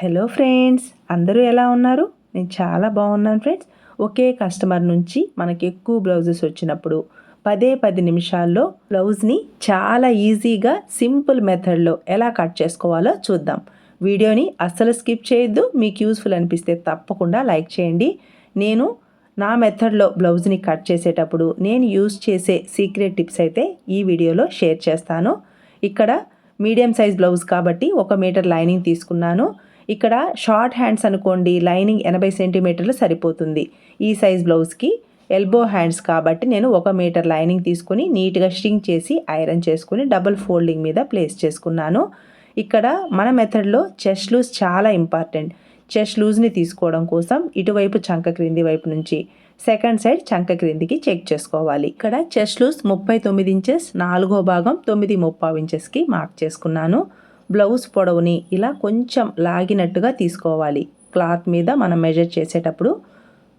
Hello friends అందరూ ఎలా ఉన్నారు? నేను చాలా బాగున్నాను ఫ్రెండ్స్ ఒకే కస్టమర్ నుంచి మనకి ఎక్కువ బ్లౌజెస్ వచ్చినప్పుడు పదే పది నిమిషాల్లో బ్లౌజ్ని చాలా ఈజీగా సింపుల్ మెథడ్లో ఎలా కట్ చేసుకోవాలో చూద్దాం. వీడియోని అస్సలు స్కిప్ చేయొద్దు. మీకు యూస్ఫుల్ అనిపిస్తే తప్పకుండా లైక్ చేయండి. నేను నా మెథడ్లో బ్లౌజ్ని కట్ చేసేటప్పుడు నేను యూస్ చేసే సీక్రెట్ టిప్స్ అయితే ఈ వీడియోలో షేర్ చేస్తాను. ఇక్కడ మీడియం సైజ్ బ్లౌజ్ కాబట్టి ఒక మీటర్ లైనింగ్ తీసుకున్నాను. ఇక్కడ షార్ట్ హ్యాండ్స్ అనుకోండి లైనింగ్ ఎనభై సెంటీమీటర్లు సరిపోతుంది. ఈ సైజ్ బ్లౌజ్కి ఎల్బో హ్యాండ్స్ కాబట్టి నేను ఒక మీటర్ లైనింగ్ తీసుకుని నీట్గా స్టింగ్ చేసి ఐరన్ చేసుకుని డబుల్ ఫోల్డింగ్ మీద ప్లేస్ చేసుకున్నాను. ఇక్కడ మన మెథడ్లో చెస్ట్ లూజ్ చాలా ఇంపార్టెంట్. చెస్ట్ లూజ్ని తీసుకోవడం కోసం ఇటువైపు చంక క్రింది వైపు నుంచి సెకండ్ సైడ్ చంక క్రిందికి చెక్ చేసుకోవాలి. ఇక్కడ చెస్ట్ లూజ్ ముప్పై తొమ్మిది ఇంచెస్ నాలుగో భాగం తొమ్మిది ముప్పావు ఇంచెస్కి మార్క్ చేసుకున్నాను. బ్లౌజ్ పొడవుని ఇలా కొంచెం లాగినట్టుగా తీసుకోవాలి. క్లాత్ మీద మనం మెజర్ చేసేటప్పుడు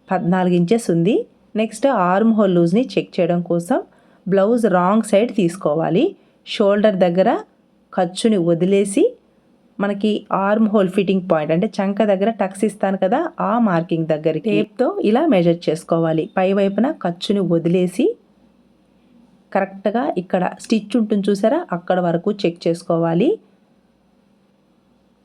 పద్నాలుగు ఇంచెస్ ఉంది. నెక్స్ట్ ఆర్మ్ హోల్ లూజ్ని చెక్ చేయడం కోసం బ్లౌజ్ రాంగ్ సైడ్ తీసుకోవాలి. షోల్డర్ దగ్గర ఖర్చుని వదిలేసి మనకి ఆర్మ్ హోల్ ఫిట్టింగ్ పాయింట్ అంటే చంక దగ్గర టక్స్ ఇస్తాను కదా ఆ మార్కింగ్ దగ్గర టేప్తో ఇలా మెజర్ చేసుకోవాలి. పై వైపున ఖర్చుని వదిలేసి కరెక్ట్గా ఇక్కడ స్టిచ్ ఉంటుంది చూసారా? అక్కడ వరకు చెక్ చేసుకోవాలి.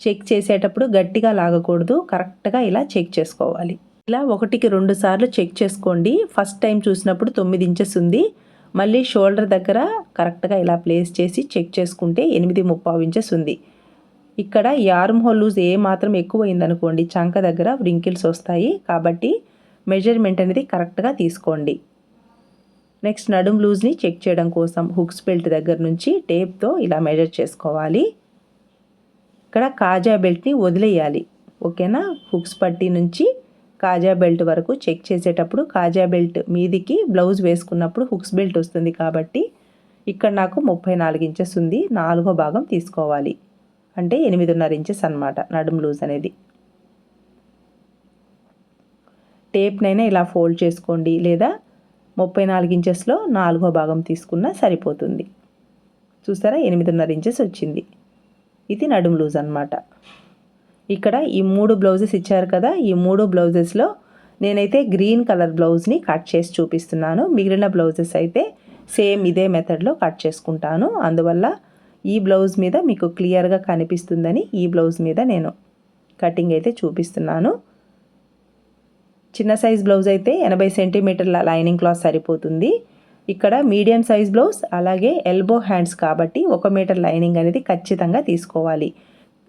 చెక్ చేసేటప్పుడు గట్టిగా లాగకూడదు. కరెక్ట్గా ఇలా చెక్ చేసుకోవాలి. ఇలా ఒకటికి రెండు సార్లు చెక్ చేసుకోండి. ఫస్ట్ టైం చూసినప్పుడు తొమ్మిది ఇంచెస్ ఉంది. మళ్ళీ షోల్డర్ దగ్గర కరెక్ట్గా ఇలా ప్లేస్ చేసి చెక్ చేసుకుంటే ఎనిమిది ముప్పావు ఇంచెస్ ఉంది. ఇక్కడ ఈ ఆర్మ్ హోల్ లూజ్ ఏ మాత్రం ఎక్కువైందనుకోండి. చంక దగ్గర వ్రింకిల్స్ వస్తాయి. కాబట్టి మెజర్మెంట్ అనేది కరెక్ట్గా తీసుకోండి. నెక్స్ట్ నడుం లూజ్ని చెక్ చేయడం కోసం హుక్స్ బెల్ట్ దగ్గర నుంచి టేప్తో ఇలా మెజర్ చేసుకోవాలి. ఇక్కడ కాజా బెల్ట్ని వదిలేయాలి. ఓకేనా? హుక్స్ పట్టి నుంచి కాజా బెల్ట్ వరకు చెక్ చేసేటప్పుడు కాజా బెల్ట్ మీదికి బ్లౌజ్ వేసుకున్నప్పుడు హుక్స్ బెల్ట్ వస్తుంది కాబట్టి ఇక్కడ నాకు ముప్పై నాలుగు ఇంచెస్ ఉంది. నాలుగో భాగం తీసుకోవాలి. అంటే ఎనిమిదిన్నర ఇంచెస్ అనమాట నడుం లూజ్ అనేది. టేప్నైనా ఇలా ఫోల్డ్ చేసుకోండి. లేదా ముప్పై నాలుగు ఇంచెస్లో నాలుగో భాగం తీసుకున్నా సరిపోతుంది. చూసారా? ఎనిమిదిన్నర ఇంచెస్ వచ్చింది. ఇది నడుము లూజ్ అనమాట ఇక్కడ ఈ మూడు బ్లౌజెస్ ఇచ్చారు కదా ఈ మూడు బ్లౌజెస్లో నేనైతే గ్రీన్ కలర్ బ్లౌజ్ని కట్ చేసి చూపిస్తున్నాను. మిగిలిన బ్లౌజెస్ అయితే సేమ్ ఇదే మెథడ్లో కట్ చేసుకుంటాను. అందువల్ల ఈ బ్లౌజ్ మీద మీకు క్లియర్గా కనిపిస్తుందని ఈ బ్లౌజ్ మీద నేను కటింగ్ అయితే చూపిస్తున్నాను. చిన్న సైజ్ బ్లౌజ్ అయితే ఎనభై సెంటీమీటర్ల లైనింగ్ క్లాత్ సరిపోతుంది. ఇక్కడ మీడియం సైజ్ బ్లౌజ్ అలాగే ఎల్బో హ్యాండ్స్ కాబట్టి ఒక మీటర్ లైనింగ్ అనేది ఖచ్చితంగా తీసుకోవాలి.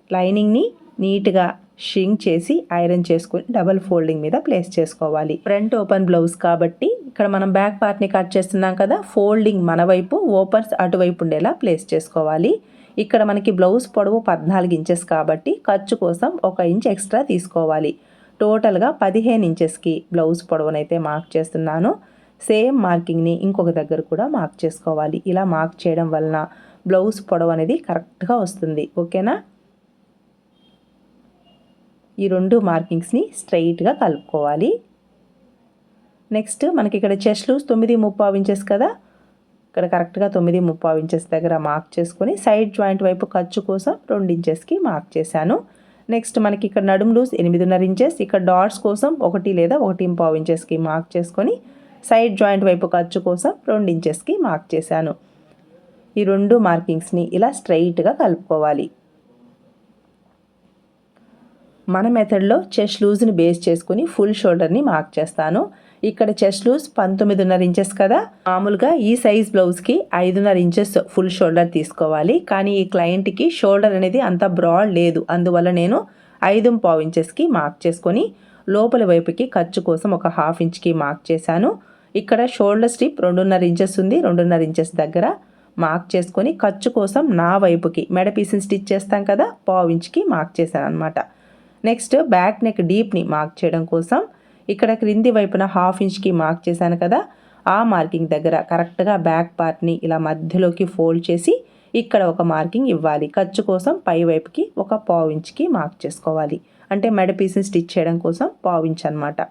లైనింగ్ని నీట్గా షింక్ చేసి ఐరన్ చేసుకుని డబల్ ఫోల్డింగ్ మీద ప్లేస్ చేసుకోవాలి. ఫ్రంట్ ఓపెన్ బ్లౌజ్ కాబట్టి ఇక్కడ మనం బ్యాక్ పార్ట్ని కట్ చేస్తున్నాం కదా ఫోల్డింగ్ మన వైపు ఓపన్స్ అటువైపు ఉండేలా ప్లేస్ చేసుకోవాలి. ఇక్కడ మనకి బ్లౌజ్ పొడవు పద్నాలుగు ఇంచెస్ కాబట్టి ఖర్చు కోసం ఒక ఇంచ్ ఎక్స్ట్రా తీసుకోవాలి. టోటల్గా పదిహేను ఇంచెస్కి బ్లౌజ్ పొడవునైతే మార్క్ చేస్తున్నాను. సేమ్ మార్కింగ్ని ఇంకొక దగ్గర కూడా మార్క్ చేసుకోవాలి. ఇలా మార్క్ చేయడం వలన బ్లౌజ్ పొడవు అనేది కరెక్ట్గా వస్తుంది. ఓకేనా? ఈ రెండు మార్కింగ్స్ని స్ట్రైట్గా కలుపుకోవాలి. నెక్స్ట్ మనకి ఇక్కడ చెస్ట్ తొమ్మిది ముప్పావు ఇంచెస్ కదా? ఇక్కడ కరెక్ట్గా తొమ్మిది ముప్పావు ఇంచెస్ దగ్గర మార్క్ చేసుకొని సైడ్ జాయింట్ వైపు ఖర్చు కోసం రెండు ఇంచెస్కి మార్క్ చేశాను. నెక్స్ట్ మనకి ఇక్కడ నడుము లూజ్ ఎనిమిదిన్నర ఇంచెస్ ఇక్కడ డాట్స్ కోసం ఒకటి లేదా ఒకటి పావు ఇంచెస్కి మార్క్ చేసుకొని సైడ్ జాయింట్ వైపు ఖర్చు కోసం రెండు ఇంచెస్కి మార్క్ చేశాను. ఈ రెండు మార్కింగ్స్ని ఇలా స్ట్రైట్గా కలుపుకోవాలి. మన మెథడ్లో చెస్ట్ లూజ్ని బేస్ చేసుకుని ఫుల్ షోల్డర్ని మార్క్ చేస్తాను. ఇక్కడ చెస్ట్ లూజ్ పంతొమ్మిదిన్నర ఇంచెస్ కదా. మామూలుగా ఈ సైజ్ బ్లౌజ్కి ఐదున్నర ఇంచెస్ ఫుల్ షోల్డర్ తీసుకోవాలి. కానీ ఈ క్లయింట్కి షోల్డర్ అనేది అంత బ్రాడ్ లేదు. అందువల్ల నేను ఐదు పావు ఇంచెస్కి మార్క్ చేసుకొని లోపల వైపుకి ఖర్చు కోసం ఒక హాఫ్ ఇంచ్కి మార్క్ చేశాను. ఇక్కడ షోల్డర్ స్ట్రిప్ రెండున్నర ఇంచెస్ ఉంది రెండున్నర ఇంచెస్ దగ్గర మార్క్ చేసుకొని ఖర్చు కోసం నా వైపుకి మెడ పీస్ని స్టిచ్ చేస్తాం కదా పావు ఇంచ్కి మార్క్ చేశాను అనమాట నెక్స్ట్ బ్యాక్ నెక్ డీప్ని మార్క్ చేయడం కోసం ఇక్కడ క్రింది వైపున హాఫ్ ఇంచ్కి మార్క్ చేశాను కదా ఆ మార్కింగ్ దగ్గర కరెక్ట్గా బ్యాక్ పార్ట్ని ఇలా మధ్యలోకి ఫోల్డ్ చేసి ఇక్కడ ఒక మార్కింగ్ ఇవ్వాలి. ఖర్చు కోసం పై వైపుకి ఒక పావు ఇంచ్కి మార్క్ చేసుకోవాలి. అంటే మెడ పీస్ని స్టిచ్ చేయడం కోసం పావు ఇంచ్ అనమాట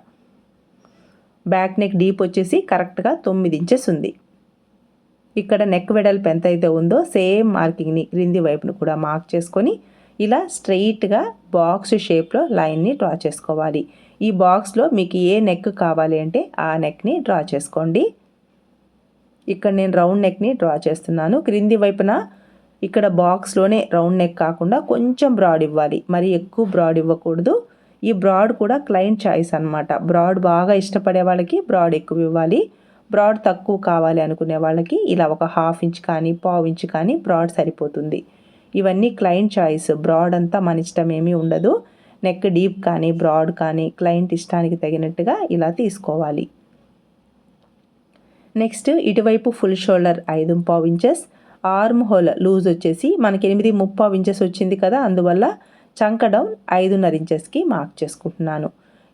బ్యాక్ నెక్ డీప్ వచ్చేసి కరెక్ట్గా తొమ్మిది ఇంచెస్ ఉంది. ఇక్కడ నెక్ వెడల్పు ఎంత అయితే ఉందో సేమ్ మార్కింగ్ని క్రింది వైపును కూడా మార్క్ చేసుకొని ఇలా స్ట్రెయిట్గా బాక్స్ షేప్లో లైన్ని డ్రా చేసుకోవాలి. ఈ బాక్స్లో మీకు ఏ నెక్ కావాలి అంటే ఆ నెక్ని డ్రా చేసుకోండి. ఇక్కడ నేను రౌండ్ నెక్ని డ్రా చేస్తున్నాను. క్రింది వైపున ఇక్కడ బాక్స్లోనే రౌండ్ నెక్ కాకుండా కొంచెం బ్రాడ్ ఇవ్వాలి. మరి ఎక్కువ బ్రాడ్ ఇవ్వకూడదు. ఈ బ్రాడ్ కూడా క్లయింట్ చాయిస్ అనమాట బ్రాడ్ బాగా ఇష్టపడే వాళ్ళకి బ్రాడ్ ఎక్కువ ఇవ్వాలి. బ్రాడ్ తక్కువ కావాలి అనుకునే వాళ్ళకి ఇలా ఒక హాఫ్ ఇంచ్ కానీ పావు ఇంచ్ కానీ బ్రాడ్ సరిపోతుంది. ఇవన్నీ క్లయింట్ చాయిస్. బ్రాడ్ అంతా మన ఇష్టం ఏమీ ఉండదు. నెక్ డీప్ కానీ బ్రాడ్ కానీ క్లయింట్ ఇష్టానికి తగినట్టుగా ఇలా తీసుకోవాలి. నెక్స్ట్ ఇటువైపు ఫుల్ షోల్డర్ ఐదు పావు ఇంచెస్. ఆర్మ్ హోల్ లూజ్ వచ్చేసి మనకి ఎనిమిది ముప్పావు ఇంచెస్ వచ్చింది కదా అందువల్ల చంక డౌన్ ఐదున్నర ఇంచెస్కి మార్క్ చేసుకుంటున్నాను.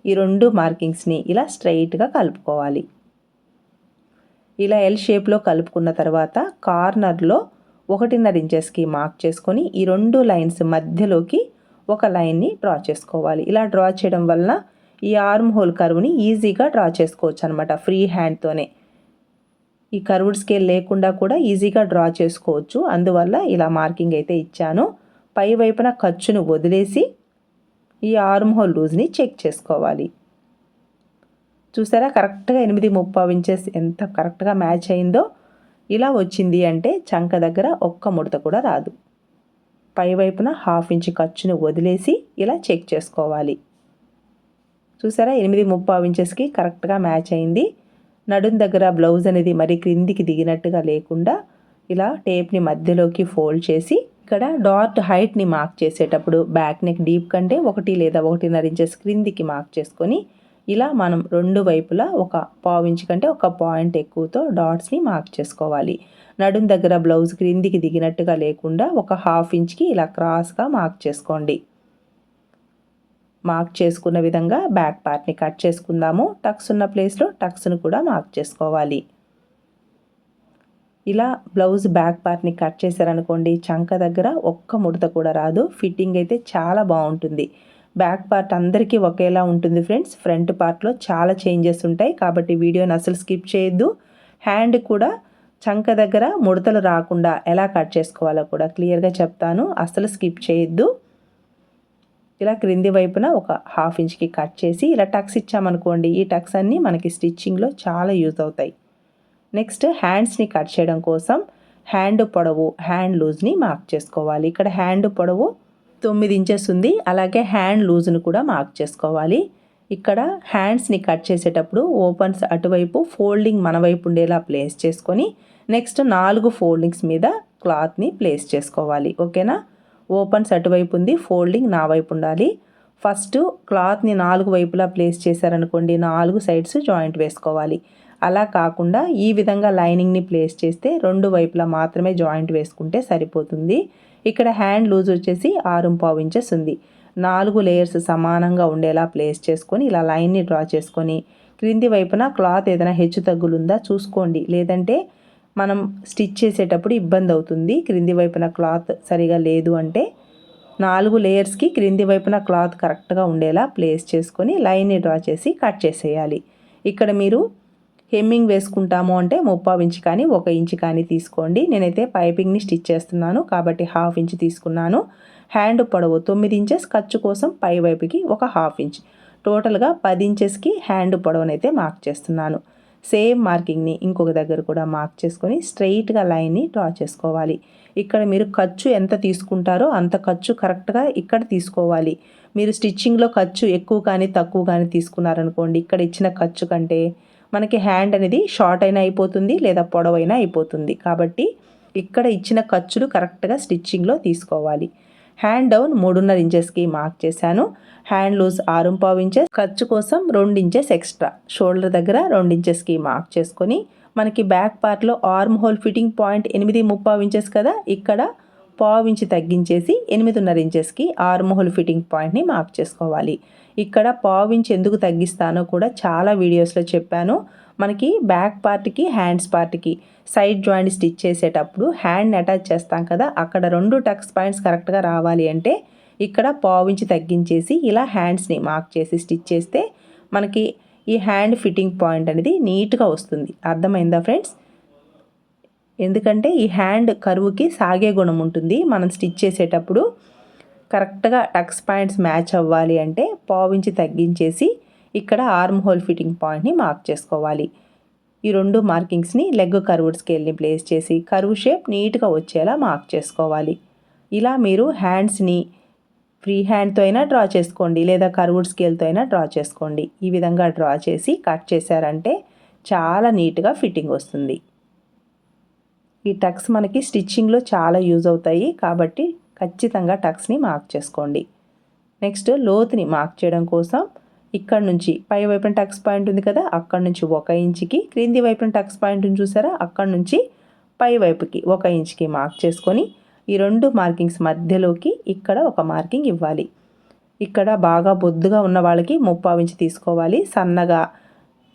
ఈ రెండు మార్కింగ్స్ని ఇలా స్ట్రైట్గా కలుపుకోవాలి. ఇలా ఎల్ షేప్లో కలుపుకున్న తర్వాత కార్నర్లో ఒకటిన్నర ఇంచెస్కి మార్క్ చేసుకొని ఈ రెండు లైన్స్ మధ్యలోకి ఒక లైన్ని డ్రా చేసుకోవాలి. ఇలా డ్రా చేయడం వలన ఈ ఆర్మ్ హోల్ కరువుని ఈజీగా డ్రా చేసుకోవచ్చు అనమాట ఫ్రీ హ్యాండ్తోనే ఈ కర్వ్డ్ స్కేల్ లేకుండా కూడా ఈజీగా డ్రా చేసుకోవచ్చు. అందువల్ల ఇలా మార్కింగ్ అయితే ఇచ్చాను. పై వైపున ఖర్చును వదిలేసి ఈ ఆర్మ్ హోల్ లూజ్ని చెక్ చేసుకోవాలి. చూసారా? కరెక్ట్గా ఎనిమిది ముప్పై ఇంచెస్ ఎంత కరెక్ట్గా మ్యాచ్ అయిందో ఇలా వచ్చింది అంటే చంక దగ్గర ఒక్క ముడత కూడా రాదు. పై వైపున హాఫ్ ఇంచ్ ఖర్చును వదిలేసి ఇలా చెక్ చేసుకోవాలి. చూసారా? ఎనిమిది ముప్పై ఇంచెస్కి కరెక్ట్గా మ్యాచ్ అయింది. నడుం దగ్గర బ్లౌజ్ అనేది మరి క్రిందికి దిగినట్టుగా లేకుండా ఇలా టేప్ని మధ్యలోకి ఫోల్డ్ చేసి ఇక్కడ డాట్ హైట్ని మార్క్ చేసేటప్పుడు బ్యాక్ నెక్ డీప్ కంటే ఒకటి లేదా ఒకటిన్నర ఇంచెస్ క్రిందికి మార్క్ చేసుకొని ఇలా మనం రెండు వైపులా ఒక పావు ఇంచు కంటే ఒక పాయింట్ ఎక్కువతో డాట్స్ని మార్క్ చేసుకోవాలి. నడుం దగ్గర బ్లౌజ్ క్రిందికి దిగినట్టుగా లేకుండా ఒక హాఫ్ ఇంచ్కి ఇలా క్రాస్గా మార్క్ చేసుకోండి. మార్క్ చేసుకున్న విధంగా బ్యాక్ పార్ట్ని కట్ చేసుకుందాము. టక్స్ ఉన్న ప్లేస్లో టక్స్ను కూడా మార్క్ చేసుకోవాలి. ఇలా బ్లౌజ్ బ్యాక్ పార్ట్ని కట్ చేశారనుకోండి చంక దగ్గర ఒక్క ముడత కూడా రాదు. ఫిట్టింగ్ అయితే చాలా బాగుంటుంది. బ్యాక్ పార్ట్ అందరికీ ఒకేలా ఉంటుంది ఫ్రెండ్స్. ఫ్రంట్ పార్ట్లో చాలా చేంజెస్ ఉంటాయి. కాబట్టి వీడియోని అసలు స్కిప్ చేయొద్దు. హ్యాండ్ కూడా చంక దగ్గర ముడతలు రాకుండా ఎలా కట్ చేసుకోవాలో కూడా క్లియర్గా చెప్తాను. అసలు స్కిప్ చేయొద్దు. ఇలా క్రింది వైపున ఒక హాఫ్ ఇంచ్కి కట్ చేసి ఇలా టక్స్ ఇచ్చామనుకోండి ఈ టక్స్ అన్నీ మనకి స్టిచ్చింగ్లో చాలా యూజ్ అవుతాయి. నెక్స్ట్ హ్యాండ్స్ని కట్ చేయడం కోసం హ్యాండ్ పొడవు హ్యాండ్ లూజ్ని మార్క్ చేసుకోవాలి. ఇక్కడ హ్యాండ్ పొడవు తొమ్మిది ఇంచెస్ ఉంది. అలాగే హ్యాండ్ లూజ్ను కూడా మార్క్ చేసుకోవాలి. ఇక్కడ హ్యాండ్స్ని కట్ చేసేటప్పుడు ఓపెన్స్ అటువైపు ఫోల్డింగ్ మన వైపు ఉండేలా ప్లేస్ చేసుకొని నెక్స్ట్ నాలుగు ఫోల్డింగ్స్ మీద క్లాత్ని ప్లేస్ చేసుకోవాలి. ఓకేనా? ఓపెన్స్ అటువైపు ఉంది ఫోల్డింగ్ నా వైపు ఉండాలి. ఫస్ట్ క్లాత్ని నాలుగు వైపులా ప్లేస్ చేశారనుకోండి నాలుగు సైడ్స్ జాయింట్ వేసుకోవాలి. అలా కాకుండా ఈ విధంగా లైనింగ్ని ప్లేస్ చేస్తే రెండు వైపులా మాత్రమే జాయింట్ వేసుకుంటే సరిపోతుంది. ఇక్కడ హ్యాండ్ లూజ్ వచ్చేసి ఆరు పావు ఇంచెస్ ఉంది. నాలుగు లేయర్స్ సమానంగా ఉండేలా ప్లేస్ చేసుకొని ఇలా లైన్ని డ్రా చేసుకొని క్రింది వైపున క్లాత్ ఏదైనా హెచ్చు తగ్గులుందా చూసుకోండి. లేదంటే మనం స్టిచ్ చేసేటప్పుడు ఇబ్బంది అవుతుంది. క్రింది వైపున క్లాత్ సరిగా లేదు అంటే నాలుగు లేయర్స్కి క్రింది వైపున క్లాత్ కరెక్ట్గా ఉండేలా ప్లేస్ చేసుకొని లైన్ని డ్రా చేసి కట్ చేసేయాలి. ఇక్కడ మీరు హెమ్మింగ్ వేసుకుంటాము అంటే ముప్పావు ఇంచ్ కానీ ఒక ఇంచ్ కానీ తీసుకోండి. నేనైతే పైపింగ్ని స్టిచ్ చేస్తున్నాను. కాబట్టి హాఫ్ ఇంచ్ తీసుకున్నాను. హ్యాండ్ పొడవు తొమ్మిది ఇంచెస్ ఖర్చు కోసం పై వైపుకి ఒక హాఫ్ ఇంచ్. టోటల్గా పది ఇంచెస్కి హ్యాండ్ పొడవునైతే మార్క్ చేస్తున్నాను. సేమ్ మార్కింగ్ని ఇంకొక దగ్గర కూడా మార్క్ చేసుకొని స్ట్రెయిట్గా లైన్ని డ్రా చేసుకోవాలి. ఇక్కడ మీరు ఖర్చు ఎంత తీసుకుంటారో అంత ఖర్చు కరెక్ట్గా ఇక్కడ తీసుకోవాలి. మీరు స్టిచ్చింగ్లో ఖర్చు ఎక్కువ కానీ తక్కువ కానీ తీసుకున్నారనుకోండి ఇక్కడ ఇచ్చిన ఖర్చు కంటే మనకి హ్యాండ్ అనేది షార్ట్ అయినా అయిపోతుంది లేదా పొడవైనా అయిపోతుంది. కాబట్టి ఇక్కడ ఇచ్చిన ఖర్చులు కరెక్ట్గా స్టిచ్చింగ్లో తీసుకోవాలి. హ్యాండ్ డౌన్ మూడున్నర ఇంచెస్కి మార్క్ చేశాను. హ్యాండ్ లూజ్ ఆరు పావు ఇంచెస్. ఖర్చు కోసం రెండు ఇంచెస్ ఎక్స్ట్రా. షోల్డర్ దగ్గర రెండు ఇంచెస్కి మార్క్ చేసుకొని మనకి బ్యాక్ పార్ట్లో ఆర్మ్ హోల్ ఫిట్టింగ్ పాయింట్ ఎనిమిది ముప్పావు ఇంచెస్ కదా? ఇక్కడ పావు ఇంచి తగ్గించేసి ఎనిమిదిన్నర ఇంచెస్కి ఆర్మ్ హోల్ ఫిట్టింగ్ పాయింట్ని మార్క్ చేసుకోవాలి. ఇక్కడ పావించి ఎందుకు తగ్గిస్తానో కూడా చాలా వీడియోస్లో చెప్పాను. మనకి బ్యాక్ పార్ట్కి హ్యాండ్స్ పార్ట్కి సైడ్ జాయింట్ స్టిచ్ చేసేటప్పుడు హ్యాండ్ అటాచ్ చేస్తాం కదా అక్కడ రెండు టక్స్ పాయింట్స్ కరెక్ట్గా రావాలి అంటే ఇక్కడ పావించి తగ్గించేసి ఇలా హ్యాండ్స్ని మార్క్ చేసి స్టిచ్ చేస్తే మనకి ఈ హ్యాండ్ ఫిట్టింగ్ పాయింట్ అనేది నీట్గా వస్తుంది. అర్థమైందా ఫ్రెండ్స్? ఎందుకంటే ఈ హ్యాండ్ కరువుకి సాగే గుణం ఉంటుంది. మనం స్టిచ్ చేసేటప్పుడు కరెక్ట్గా టక్స్ పాయింట్స్ మ్యాచ్ అవ్వాలి అంటే పావించి తగ్గించేసి ఇక్కడ ఆర్మ్ హోల్ ఫిట్టింగ్ పాయింట్ని మార్క్ చేసుకోవాలి. ఈ రెండు మార్కింగ్స్ని లెగ్ కర్వ్డ్ స్కేల్ని ప్లేస్ చేసి కర్వ్ షేప్ నీట్గా వచ్చేలా మార్క్ చేసుకోవాలి. ఇలా మీరు హ్యాండ్స్ని ఫ్రీ హ్యాండ్తో అయినా డ్రా చేసుకోండి లేదా కర్వ్డ్ స్కేల్తో అయినా డ్రా చేసుకోండి. ఈ విధంగా డ్రా చేసి కట్ చేశారంటే చాలా నీట్గా ఫిట్టింగ్ వస్తుంది. ఈ టక్స్ మనకి స్టిచ్చింగ్లో చాలా యూజ్ అవుతాయి కాబట్టి ఖచ్చితంగా టక్స్ని మార్క్ చేసుకోండి. నెక్స్ట్ లోతుని మార్క్ చేయడం కోసం ఇక్కడ నుంచి పై వైపున టక్స్ పాయింట్ ఉంది కదా అక్కడ నుంచి ఒక ఇంచుకి క్రింది వైపున టక్స్ పాయింట్ చూసారా అక్కడ నుంచి పై వైపుకి ఒక ఇంచుకి మార్క్ చేసుకొని ఈ రెండు మార్కింగ్స్ మధ్యలోకి ఇక్కడ ఒక మార్కింగ్ ఇవ్వాలి. ఇక్కడ బాగా బొద్దుగా ఉన్న వాళ్ళకి ముప్పావు ఇంచు తీసుకోవాలి సన్నగా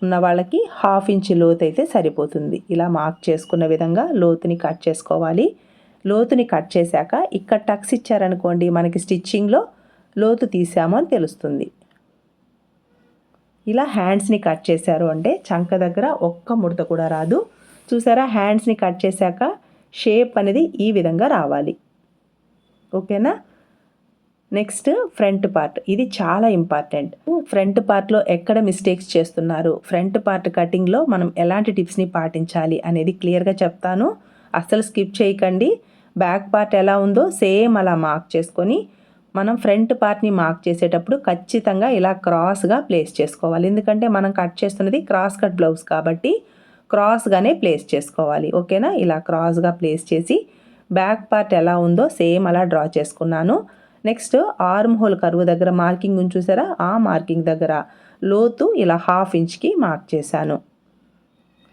ఉన్న వాళ్ళకి హాఫ్ ఇంచ్ లోతు అయితే సరిపోతుంది. ఇలా మార్క్ చేసుకున్న విధంగా లోతుని కట్ చేసుకోవాలి. లోతుని కట్ చేశాక ఇక్కడ టక్స్ ఇచ్చారనుకోండి మనకి స్టిచ్చింగ్లో లోతు తీసాము అని తెలుస్తుంది. ఇలా హ్యాండ్స్ని కట్ చేశారు అంటే చంక దగ్గర ఒక్క ముడత కూడా రాదు. చూసారా? హ్యాండ్స్ని కట్ చేశాక షేప్ అనేది ఈ విధంగా రావాలి. ఓకేనా? Next front part. ఇది చాలా ఇంపార్టెంట్. ఫ్రంట్ పార్ట్లో ఎక్కడ మిస్టేక్స్ చేస్తున్నారు? ఫ్రంట్ పార్ట్ కటింగ్లో మనం ఎలాంటి టిప్స్ని పాటించాలి అనేది క్లియర్గా చెప్తాను. అస్సలు స్కిప్ చేయకండి. బ్యాక్ పార్ట్ ఎలా ఉందో సేమ్ అలా మార్క్ చేసుకొని మనం ఫ్రంట్ పార్ట్ని మార్క్ చేసేటప్పుడు ఖచ్చితంగా ఇలా క్రాస్గా ప్లేస్ చేసుకోవాలి. ఎందుకంటే మనం కట్ చేస్తున్నది క్రాస్ కట్ బ్లౌజ్ కాబట్టి క్రాస్గానే ప్లేస్ చేసుకోవాలి. ఓకేనా? ఇలా క్రాస్గా ప్లేస్ చేసి బ్యాక్ పార్ట్ ఎలా ఉందో సేమ్ అలా డ్రా చేసుకున్నాను. నెక్స్ట్ ఆర్మ్ హోల్ కరువు దగ్గర మార్కింగ్ చూసారా? ఆ మార్కింగ్ దగ్గర లోతు ఇలా హాఫ్ ఇంచ్కి మార్క్ చేశాను.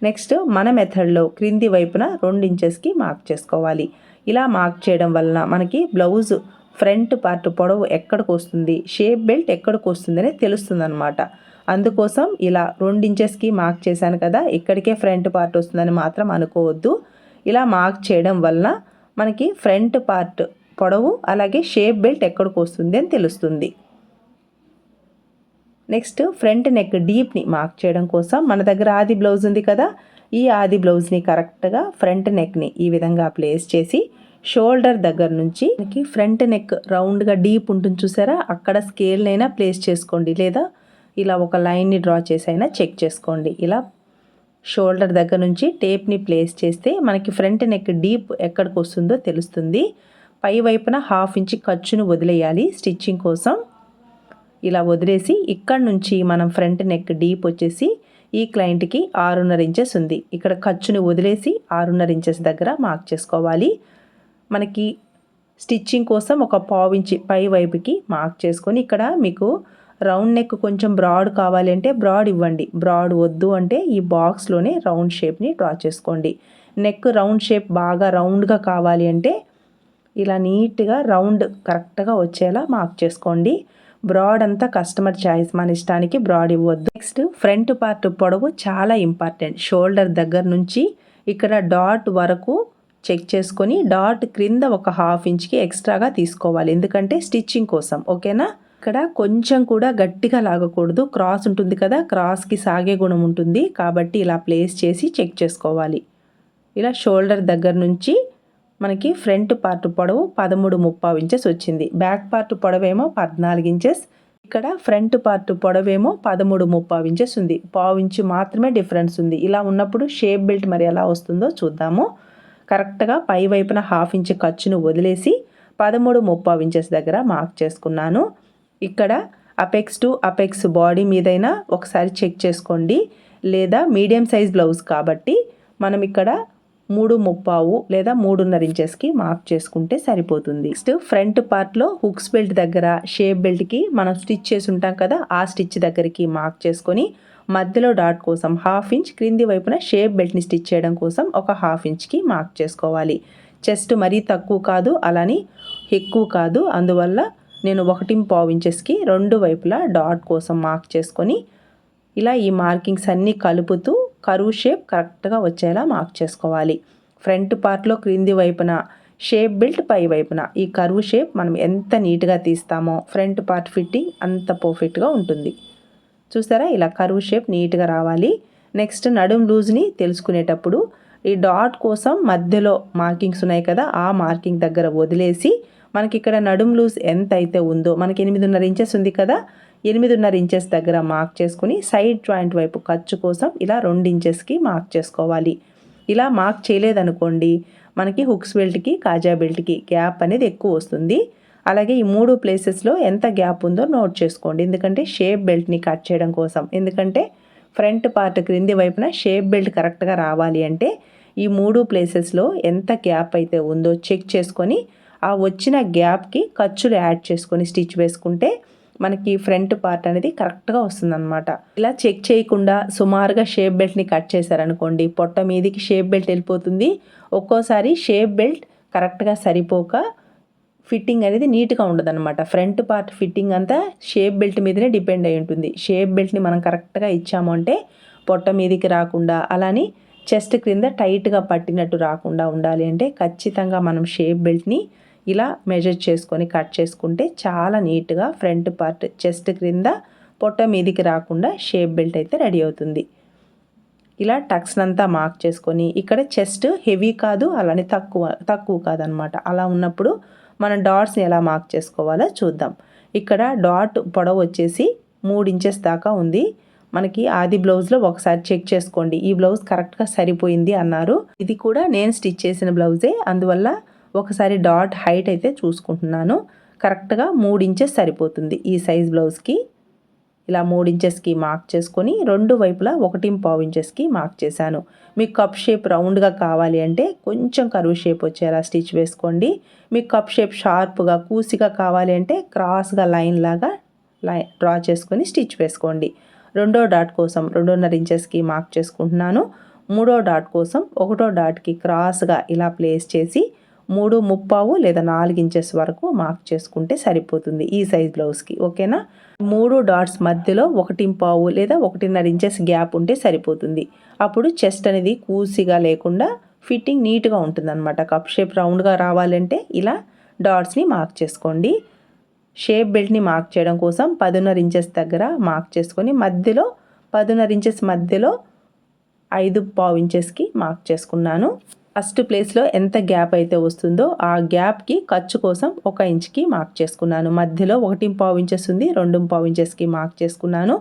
నెక్స్ట్ మన మెథడ్లో క్రింది వైపున రెండు ఇంచెస్కి మార్క్ చేసుకోవాలి. ఇలా మార్క్ చేయడం వలన మనకి బ్లౌజ్ ఫ్రంట్ పార్ట్ పొడవు ఎక్కడికి వస్తుంది? షేప్ బెల్ట్ ఎక్కడికి వస్తుంది అనేది తెలుస్తుంది అనమాట అందుకోసం ఇలా రెండు ఇంచెస్కి మార్క్ చేశాను కదా ఇక్కడికే ఫ్రంట్ పార్ట్ వస్తుందని మాత్రం అనుకోవద్దు. ఇలా మార్క్ చేయడం వలన మనకి ఫ్రంట్ పార్ట్ పొడవు అలాగే షేప్ బెల్ట్ ఎక్కడికి వస్తుంది అని తెలుస్తుంది. నెక్స్ట్ ఫ్రంట్ నెక్ డీప్ని మార్క్ చేయడం కోసం మన దగ్గర ఆది బ్లౌజ్ ఉంది కదా ఈ ఆది బ్లౌజ్ని కరెక్ట్గా ఫ్రంట్ నెక్ని ఈ విధంగా ప్లేస్ చేసి షోల్డర్ దగ్గర నుంచి మనకి ఫ్రంట్ నెక్ రౌండ్గా డీప్ ఉంటుంది చూసారా? అక్కడ స్కేల్నైనా ప్లేస్ చేసుకోండి. లేదా ఇలా ఒక లైన్ని డ్రా చేసి అయినా చెక్ చేసుకోండి. ఇలా షోల్డర్ దగ్గర నుంచి టేప్ని ప్లేస్ చేస్తే మనకి ఫ్రంట్ నెక్ డీప్ ఎక్కడికి వస్తుందో తెలుస్తుంది. పై వైపున హాఫ్ ఇంచ్ ఖర్చును వదిలేయాలి స్టిచ్చింగ్ కోసం. ఇలా వదిలేసి ఇక్కడ నుంచి మనం ఫ్రంట్ నెక్ డీప్ వచ్చేసి ఈ క్లయింట్కి ఆరున్నర ఇంచెస్ ఉంది. ఇక్కడ ఖర్చుని వదిలేసి ఆరున్నర ఇంచెస్ దగ్గర మార్క్ చేసుకోవాలి. మనకి స్టిచ్చింగ్ కోసం ఒక పావించి పై వైపుకి మార్క్ చేసుకొని ఇక్కడ మీకు రౌండ్ నెక్ కొంచెం బ్రాడ్ కావాలి అంటే బ్రాడ్ ఇవ్వండి. బ్రాడ్ వద్దు అంటే ఈ బాక్స్లోనే రౌండ్ షేప్ని డ్రా చేసుకోండి. నెక్ రౌండ్ షేప్ బాగా రౌండ్గా కావాలి అంటే ఇలా నీట్గా రౌండ్ కరెక్ట్గా వచ్చేలా మార్క్ చేసుకోండి. బ్రాడ్ అంతా కస్టమర్ చాయిస్ మన ఇష్టానికి బ్రాడ్ ఇవ్వద్దు. నెక్స్ట్ ఫ్రంట్ పార్ట్ పొడవు చాలా ఇంపార్టెంట్. షోల్డర్ దగ్గర నుంచి ఇక్కడ డాట్ వరకు చెక్ చేసుకొని డాట్ క్రింద ఒక హాఫ్ ఇంచ్కి ఎక్స్ట్రాగా తీసుకోవాలి. ఎందుకంటే స్టిచ్చింగ్ కోసం. ఓకేనా? ఇక్కడ కొంచెం కూడా గట్టిగా లాగకూడదు. క్రాస్ ఉంటుంది కదా? క్రాస్కి సాగే గుణం ఉంటుంది. కాబట్టి ఇలా ప్లేస్ చేసి చెక్ చేసుకోవాలి. ఇలా షోల్డర్ దగ్గర నుంచి మనకి ఫ్రంట్ పార్ట్ పొడవు పదమూడు ముప్పావు ఇంచెస్ వచ్చింది. బ్యాక్ పార్ట్ పొడవేమో పద్నాలుగు ఇంచెస్. ఇక్కడ ఫ్రంట్ పార్ట్ పొడవేమో పదమూడు ముప్పావు ఇంచెస్ ఉంది. పావు ఇంచు మాత్రమే డిఫరెన్స్ ఉంది. ఇలా ఉన్నప్పుడు షేప్ బెల్ట్ మరి ఎలా వస్తుందో చూద్దాము. కరెక్ట్గా పై వైపున హాఫ్ ఇంచ్ ఖర్చును వదిలేసి పదమూడు ముప్పై ఇంచెస్ దగ్గర మార్క్ చేసుకున్నాను. ఇక్కడ అపెక్స్ టు అపెక్స్ బాడీ మీదైనా ఒకసారి చెక్ చేసుకోండి. లేదా మీడియం సైజ్ బ్లౌజ్ కాబట్టి మనం ఇక్కడ మూడు ముప్పావు లేదా మూడున్నర ఇంచెస్కి మార్క్ చేసుకుంటే సరిపోతుంది. నెక్స్ట్ ఫ్రంట్ పార్ట్లో హుక్స్ బెల్ట్ దగ్గర షేప్ బెల్ట్కి మనం స్టిచ్ చేసి ఉంటాం కదా ఆ స్టిచ్ దగ్గరికి మార్క్ చేసుకొని మధ్యలో డాట్ కోసం హాఫ్ ఇంచ్ క్రింది వైపున షేప్ బెల్ట్ని స్టిచ్ చేయడం కోసం ఒక హాఫ్ ఇంచ్కి మార్క్ చేసుకోవాలి. చెస్ట్ మరీ తక్కువ కాదు అలాని ఎక్కువ కాదు. అందువల్ల నేను ఒకటి పావు ఇంచెస్కి రెండు వైపులా డాట్ కోసం మార్క్ చేసుకొని ఇలా ఈ మార్కింగ్స్ అన్నీ కలుపుతూ కరువు షేప్ కరెక్ట్గా వచ్చేలా మార్క్ చేసుకోవాలి. ఫ్రంట్ పార్ట్లో క్రింది వైపున షేప్ బిల్ట్ పై వైపున ఈ కరువు షేప్ మనం ఎంత నీట్గా తీస్తామో ఫ్రంట్ పార్ట్ ఫిట్టింగ్ అంత పర్ఫెక్ట్గా ఉంటుంది. చూసారా? ఇలా కరువు షేప్ నీట్గా రావాలి. నెక్స్ట్ నడుం లూజ్ని తెలుసుకునేటప్పుడు ఈ డాట్ కోసం మధ్యలో మార్కింగ్స్ ఉన్నాయి కదా ఆ మార్కింగ్ దగ్గర వదిలేసి మనకి ఇక్కడ నడుం లూజ్ ఎంత అయితే ఉందో మనకి ఎనిమిదిన్నర ఇంచెస్ ఉంది కదా ఎనిమిదిన్నర ఇంచెస్ దగ్గర మార్క్ చేసుకుని సైడ్ జాయింట్ వైపు ఖర్చు కోసం ఇలా రెండు ఇంచెస్కి మార్క్ చేసుకోవాలి. ఇలా మార్క్ చేయలేదనుకోండి మనకి హుక్స్ బెల్ట్కి కాజా బెల్ట్కి గ్యాప్ అనేది ఎక్కువ వస్తుంది. అలాగే ఈ మూడు ప్లేసెస్లో ఎంత గ్యాప్ ఉందో నోట్ చేసుకోండి. ఎందుకంటే షేప్ బెల్ట్ని కట్ చేయడం కోసం. ఎందుకంటే ఫ్రంట్ పార్ట్ క్రింది వైపున షేప్ బెల్ట్ కరెక్ట్గా రావాలి అంటే ఈ మూడు ప్లేసెస్లో ఎంత గ్యాప్ అయితే ఉందో చెక్ చేసుకొని ఆ వచ్చిన గ్యాప్కి ఖర్చులు యాడ్ చేసుకొని స్టిచ్ వేసుకుంటే మనకి ఫ్రంట్ పార్ట్ అనేది కరెక్ట్గా వస్తుందన్నమాట. ఇలా చెక్ చేయకుండా సుమారుగా షేప్ బెల్ట్ని కట్ చేశారనుకోండి పొట్ట మీదికి షేప్ బెల్ట్ వెళ్ళిపోతుంది. ఒక్కోసారి షేప్ బెల్ట్ కరెక్ట్గా సరిపోక ఫిట్టింగ్ అనేది నీట్గా ఉండదు అనమాట ఫ్రంట్ పార్ట్ ఫిట్టింగ్ అంతా షేప్ బెల్ట్ మీదనే డిపెండ్ అయి ఉంటుంది. షేప్ బెల్ట్ని మనం కరెక్ట్గా ఇచ్చాము అంటే పొట్ట మీదికి రాకుండా అలాని చెస్ట్ క్రింద టైట్గా పట్టినట్టు రాకుండా ఉండాలి అంటే ఖచ్చితంగా మనం షేప్ బెల్ట్ని ఇలా మెజర్ చేసుకొని కట్ చేసుకుంటే చాలా నీట్గా ఫ్రంట్ పార్ట్ చెస్ట్ క్రింద పొట్ట మీదికి రాకుండా షేప్ బెల్ట్ అయితే రెడీ అవుతుంది. ఇలా టక్స్నంతా మార్క్ చేసుకొని ఇక్కడ చెస్ట్ హెవీ కాదు అలానే తక్కువ తక్కువ కాదనమాట అలా ఉన్నప్పుడు మనం డాట్స్ని ఎలా మార్క్ చేసుకోవాలో చూద్దాం. ఇక్కడ డాట్ పొడవు వచ్చేసి మూడు ఇంచెస్ దాకా ఉంది. మనకి ఆది బ్లౌజ్లో ఒకసారి చెక్ చేసుకోండి. ఈ బ్లౌజ్ కరెక్ట్గా సరిపోయింది అన్నారు. ఇది కూడా నేను స్టిచ్ చేసిన బ్లౌజే. అందువల్ల ఒకసారి డాట్ హైట్ అయితే చూసుకుంటున్నాను. కరెక్ట్గా మూడు ఇంచెస్ సరిపోతుంది ఈ సైజ్ బ్లౌజ్కి. ఇలా మూడు ఇంచెస్కి మార్క్ చేసుకొని రెండు వైపులా ఒకటి పావు ఇంచెస్కి మార్క్ చేశాను. మీకు కప్ షేప్ రౌండ్గా కావాలి అంటే కొంచెం కరువు షేప్ వచ్చేలా స్టిచ్ వేసుకోండి. మీకు కప్ షేప్ షార్ప్గా కూసిగా కావాలి అంటే క్రాస్గా లైన్ లాగా లైన్ డ్రా చేసుకొని స్టిచ్ వేసుకోండి. రెండో డాట్ కోసం రెండున్నర ఇంచెస్కి మార్క్ చేసుకుంటున్నాను. మూడో డాట్ కోసం ఒకటో డాట్కి క్రాస్గా ఇలా ప్లేస్ చేసి మూడు ముప్పావు లేదా నాలుగు ఇంచెస్ వరకు మార్క్ చేసుకుంటే సరిపోతుంది ఈ సైజ్ బ్లౌజ్కి ఓకేనా మూడు డాట్స్ మధ్యలో ఒకటి పావు లేదా ఒకటిన్నర ఇంచెస్ గ్యాప్ ఉంటే సరిపోతుంది. అప్పుడు చెస్ట్ అనేది కూసిగా లేకుండా ఫిట్టింగ్ నీట్గా ఉంటుంది అనమాట కప్ షేప్ రౌండ్గా రావాలంటే ఇలా డాట్స్ని మార్క్ చేసుకోండి. షేప్ బెల్ట్ని మార్క్ చేయడం కోసం పదున్నర ఇంచెస్ దగ్గర మార్క్ చేసుకొని మధ్యలో పదున్నర ఇంచెస్ మధ్యలో ఐదు పావు ఇంచెస్కి మార్క్ చేసుకున్నాను. ఫస్ట్ ప్లేస్లో ఎంత గ్యాప్ అయితే వస్తుందో ఆ గ్యాప్కి ఖర్చు కోసం ఒక ఇంచ్కి మార్క్ చేసుకున్నాను. మధ్యలో ఒకటి పావు ఇంచెస్ ఉంది రెండు పావు ఇంచెస్కి మార్క్ చేసుకున్నాను.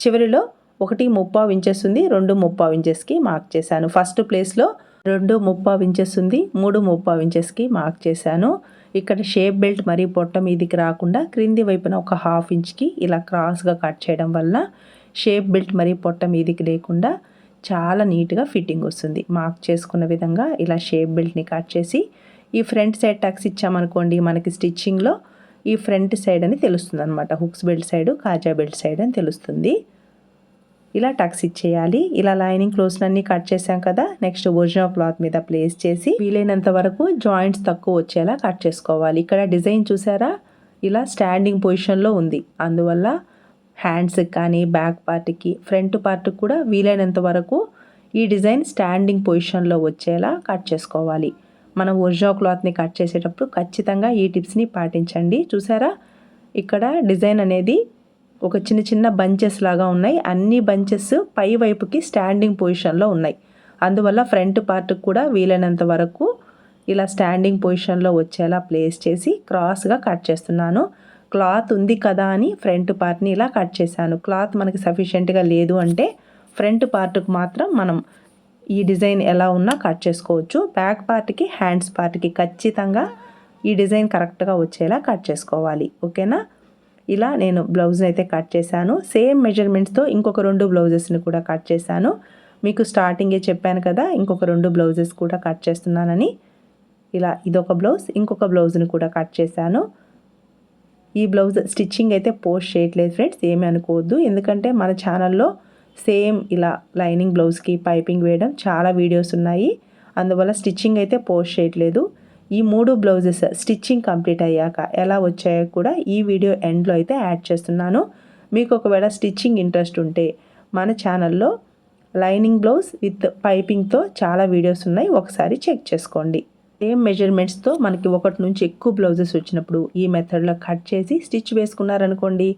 చివరిలో ఒకటి ముప్పావు ఇంచెస్ ఉంది రెండు ముప్పావు ఇంచెస్కి మార్క్ చేశాను. ఫస్ట్ ప్లేస్లో రెండు ముప్పావు ఇంచెస్ ఉంది మూడు ముప్పావు ఇంచెస్కి మార్క్ చేశాను. ఇక్కడ షేప్ బెల్ట్ మరీ పొట్ట మీదికి రాకుండా క్రింది వైపున ఒక హాఫ్ ఇంచ్కి ఇలా క్రాస్గా కట్ చేయడం వల్ల షేప్ బెల్ట్ మరీ పొట్ట మీదికి లేకుండా చాలా నీట్గా ఫిట్టింగ్ వస్తుంది. మార్క్ చేసుకున్న విధంగా ఇలా షేప్ బెల్ట్ని కట్ చేసి ఈ ఫ్రంట్ సైడ్ టక్స్ ఇచ్చామనుకోండి మనకి స్టిచ్చింగ్లో ఈ ఫ్రంట్ సైడ్ అని తెలుస్తుంది అనమాట హుక్స్ బెల్ట్ సైడ్ కాజా బెల్ట్ సైడ్ అని తెలుస్తుంది. ఇలా టక్స్ ఇచ్చేయాలి. ఇలా లైనింగ్ క్లోజ్ అన్ని కట్ చేసాం కదా నెక్స్ట్ ఒరిజినల్ క్లాత్ మీద ప్లేస్ చేసి వీలైనంత వరకు జాయింట్స్ తక్కువ వచ్చేలా కట్ చేసుకోవాలి. ఇక్కడ డిజైన్ చూసారా? ఇలా స్టాండింగ్ పొజిషన్లో ఉంది. అందువల్ల హ్యాండ్స్కి కానీ బ్యాక్ పార్ట్కి ఫ్రంట్ పార్ట్ కూడా వీలైనంత వరకు ఈ డిజైన్ స్టాండింగ్ పొజిషన్లో వచ్చేలా కట్ చేసుకోవాలి. మనం ఒరిజినల్ క్లాత్ని కట్ చేసేటప్పుడు ఖచ్చితంగా ఈ టిప్స్ని పాటించండి. చూసారా? ఇక్కడ డిజైన్ అనేది ఒక చిన్న చిన్న బంచెస్ లాగా ఉన్నాయి. అన్ని బంచెస్ పై వైపుకి స్టాండింగ్ పొజిషన్లో ఉన్నాయి. అందువల్ల ఫ్రంట్ పార్ట్ కూడా వీలైనంత వరకు ఇలా స్టాండింగ్ పొజిషన్లో వచ్చేలా ప్లేస్ చేసి క్రాస్గా కట్ చేస్తున్నాను. క్లాత్ ఉంది కదా అని ఫ్రంట్ పార్ట్ని ఇలా కట్ చేశాను. క్లాత్ మనకి సఫిషియెంట్గా లేదు అంటే ఫ్రంట్ పార్ట్కి మాత్రం మనం ఈ డిజైన్ ఎలా ఉన్నా కట్ చేసుకోవచ్చు. బ్యాక్ పార్ట్కి హ్యాండ్స్ పార్ట్కి ఖచ్చితంగా ఈ డిజైన్ కరెక్ట్గా వచ్చేలా కట్ చేసుకోవాలి. ఓకేనా? ఇలా నేను బ్లౌజ్ని అయితే కట్ చేశాను. సేమ్ మెజర్మెంట్స్తో ఇంకొక రెండు బ్లౌజెస్ని కూడా కట్ చేశాను. మీకు స్టార్టింగే చెప్పాను కదా ఇంకొక రెండు బ్లౌజెస్ కూడా కట్ చేస్తున్నానని. ఇలా ఇదొక బ్లౌజ్ ఇంకొక బ్లౌజ్ని కూడా కట్ చేశాను. ఈ బ్లౌజ్ స్టిచ్చింగ్ అయితే పోస్ట్ చేయట్లేదు ఫ్రెండ్స్ ఏమీ అనుకోవద్దు. ఎందుకంటే మన ఛానల్లో సేమ్ ఇలా లైనింగ్ బ్లౌజ్కి పైపింగ్ వేయడం చాలా వీడియోస్ ఉన్నాయి. అందువల్ల స్టిచ్చింగ్ అయితే పోస్ట్ చేయట్లేదు. ఈ మూడు బ్లౌజెస్ స్టిచ్చింగ్ కంప్లీట్ అయ్యాక ఎలా వచ్చాయో కూడా ఈ వీడియో ఎండ్లో అయితే యాడ్ చేస్తున్నాను. మీకు ఒకవేళ స్టిచ్చింగ్ ఇంట్రెస్ట్ ఉంటే మన ఛానల్లో లైనింగ్ బ్లౌజ్ విత్ పైపింగ్తో చాలా వీడియోస్ ఉన్నాయి. ఒకసారి చెక్ చేసుకోండి. సేమ్ మెజర్మెంట్స్తో మనకి ఒకటి నుంచి ఎక్కువ బ్లౌజెస్ వచ్చినప్పుడు ఈ మెథడ్లో కట్ చేసి స్టిచ్ వేసుకున్నారనుకోండి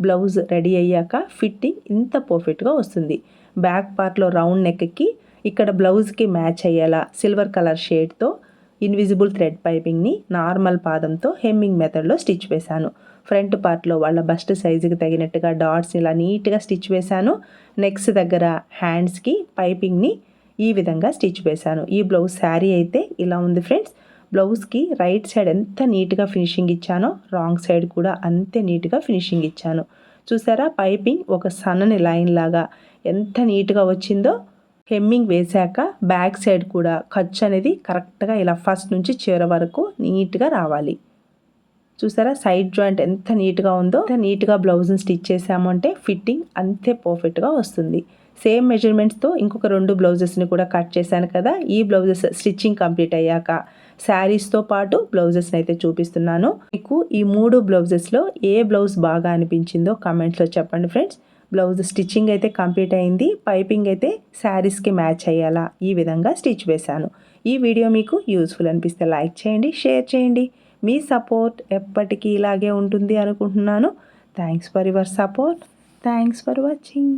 బ్లౌజ్ రెడీ అయ్యాక ఫిట్టింగ్ ఇంత పర్ఫెక్ట్గా వస్తుంది. బ్యాక్ పార్ట్లో రౌండ్ నెక్కి ఇక్కడ బ్లౌజ్కి మ్యాచ్ అయ్యేలా సిల్వర్ కలర్ షేడ్తో ఇన్విజిబుల్ థ్రెడ్ పైపింగ్ని నార్మల్ పాదంతో హెమ్మింగ్ మెథడ్లో స్టిచ్ వేశాను. ఫ్రంట్ పార్ట్లో వాళ్ళ బస్ట్ సైజుకి తగినట్టుగా డాట్స్ ఇలా నీట్గా స్టిచ్ వేశాను. నెక్స్ట్ దగ్గర హ్యాండ్స్కి పైపింగ్ని ఈ విధంగా స్టిచ్ వేశాను. ఈ బ్లౌజ్ శారీ అయితే ఇలా ఉంది ఫ్రెండ్స్. బ్లౌజ్కి రైట్ సైడ్ ఎంత నీట్గా ఫినిషింగ్ ఇచ్చానో రాంగ్ సైడ్ కూడా అంతే నీట్గా ఫినిషింగ్ ఇచ్చాను. చూసారా? పైపింగ్ ఒక సన్నని లైన్ లాగా ఎంత నీట్గా వచ్చిందో హెమ్మింగ్ వేశాక బ్యాక్ సైడ్ కూడా ఖర్చు అనేది కరెక్ట్గా ఇలా ఫస్ట్ నుంచి చీర వరకు నీట్గా రావాలి. చూసారా? సైడ్ జాయింట్ ఎంత నీట్గా ఉందో ఎంత నీట్గా బ్లౌజ్ని స్టిచ్ చేసామంటే ఫిట్టింగ్ అంతే పర్ఫెక్ట్గా వస్తుంది. సేమ్ మెజర్మెంట్స్తో ఇంకొక రెండు బ్లౌజెస్ని కూడా కట్ చేశాను కదా ఈ బ్లౌజెస్ స్టిచ్చింగ్ కంప్లీట్ అయ్యాక శారీస్తో పాటు బ్లౌజెస్ని అయితే చూపిస్తున్నాను. మీకు ఈ మూడు బ్లౌజెస్లో ఏ బ్లౌజ్ బాగా అనిపించిందో కమెంట్స్లో చెప్పండి ఫ్రెండ్స్. బ్లౌజ్ స్టిచ్చింగ్ అయితే కంప్లీట్ అయింది పైపింగ్ అయితే శారీస్కి మ్యాచ్ అయ్యేలా ఈ విధంగా స్టిచ్ వేశాను. ఈ వీడియో మీకు యూస్ఫుల్ అనిపిస్తే లైక్ చేయండి షేర్ చేయండి. మీ సపోర్ట్ ఎప్పటికీ ఇలాగే ఉంటుంది అనుకుంటున్నాను. Thanks for your support. Thanks for watching.